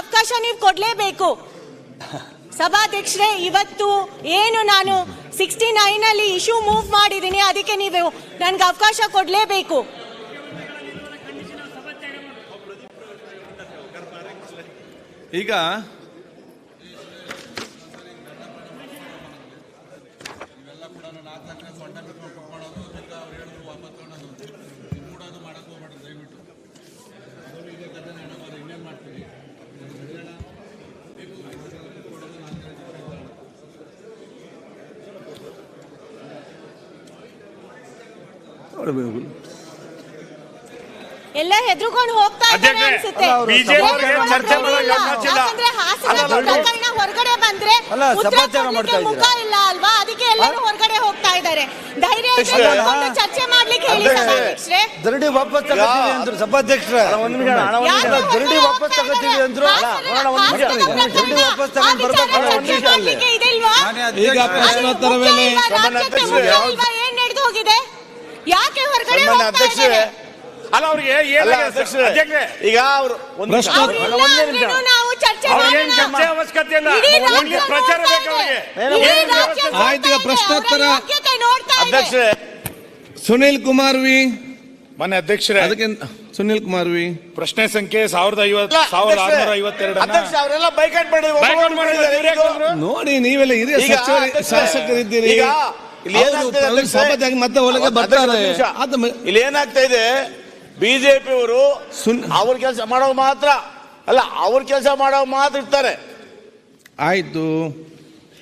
ಅವಕಾಶ ನೀವು ಕೊಡಲೇಬೇಕು. ಸಭಾಧ್ಯಕ್ಷರೇ, ಇವತ್ತು ಏನು ನಾನು ಸಿಕ್ಸ್ಟಿ ನೈನ್ ಅಲ್ಲಿ ಇಶ್ಯೂ ಮೂವ್ ಮಾಡಿದ್ದೀನಿ, ಅದಕ್ಕೆ ನೀವು ನನ್ಗೆ ಅವಕಾಶ ಕೊಡಲೇಬೇಕು. ಈಗ ಎಲ್ಲ ಹೆದರ್ಕೊಂಡು ಹೋಗ್ತಾ ಇದ್ದಾರೆ ಅನ್ಸುತ್ತೆ ಪ್ರಕರಣ ಹೊರಗಡೆ ಬಂದ್ರೆ ಮುಖ ಇಲ್ಲ ಅಲ್ವಾ? ಅದಕ್ಕೆ ಎಲ್ಲರೂ ಹೊರಗಡೆ ಹೋಗ್ತಾ ಇದ್ದಾರೆ. ಧೈರ್ಯ ಚರ್ಚೆ ಮಾಡ್ಲಿಕ್ಕೆ ಹೇಳಿ ಸಭಾಧ್ಯಕ್ಷರೇ. ದರಡಿ ವಾಪಸ್ ತಗೋತೀವಿ ಅಂದ್ರು ಸಭಾಧ್ಯಕ್ಷರ. ದರಡಿ ವಾಪಸ್ ತಗೋತೀವಿ? ಅಂದ್ರು ದರಡಿ ವಾಪಸ್ ತಗೊಂಡು ಬರ್ಬೇಕು? ಈಗ ಪ್ರಶ್ನೋತ್ತರ ವೇಳೆ ಸನ್ಮಾನ್ಯ ಅಧ್ಯಕ್ಷರೇ. ಅಲ್ಲ ಅವ್ರಿಗೆ ಏನ್ ಅಧ್ಯಕ್ಷರೇ, ಅಧ್ಯಕ್ಷರೇ. ಈಗ ಅವರು ಒಂದು ನಿಮಿಷ. ನಾವು ಚರ್ಚೆ ಅವ್ರಿಗೇನ್. ಚರ್ಚೆ ಅವಶ್ಯಕತೆ ಇಲ್ಲ ಇಡೀ ಪ್ರಚಾರ ಬೇಕು. ಅವ್ರಿಗೆ ಆಯ್ತು, ಈಗ ಪ್ರಶ್ನೋತ್ತರ. ಅಧ್ಯಕ್ಷರೇ. ಸುನಿಲ್ ಕುಮಾರ್ ವಿ. ಮನೆ ಅಧ್ಯಕ್ಷರೇ. ಅದಕ್ಕೆ ಸುನಿಲ್ ಕುಮಾರ್ ವಿ. ಪ್ರಶ್ನೆ ಸಂಖ್ಯೆ ಸಾವಿರದ ಐವತ್ತು ಸಾವಿರದ ಆರುನೂರ ಐವತ್ತೆರಡು ಅಧ್ಯಕ್ಷ ಅವರೆಲ್ಲ ಬೈಕಾಟ್ ಮಾಡಿದ್ರು? ನೋಡಿ ನೀವೆಲ್ಲ ಹಿರಿಯ ಈಗ ಸಚಿವರು ಶಾಸಕರಿದ್ದೀರಿ. ಈಗ ಇಲ್ಲಿ ಮತ್ತೆ ಒಳಗೆ ಬರ್ತಾರೆ. ಏನಾಗ್ತಾ ಇದೆ ಬಿಜೆಪಿ ಅವರು ಅವ್ರ ಕೆಲಸ ಮಾಡೋ ಮಾತ್ರ. ಅಲ್ಲ ಅವ್ರ ಕೆಲಸ ಮಾಡೋ ಮಾತ್ರ ಇರ್ತಾರೆ. ಆಯ್ತು.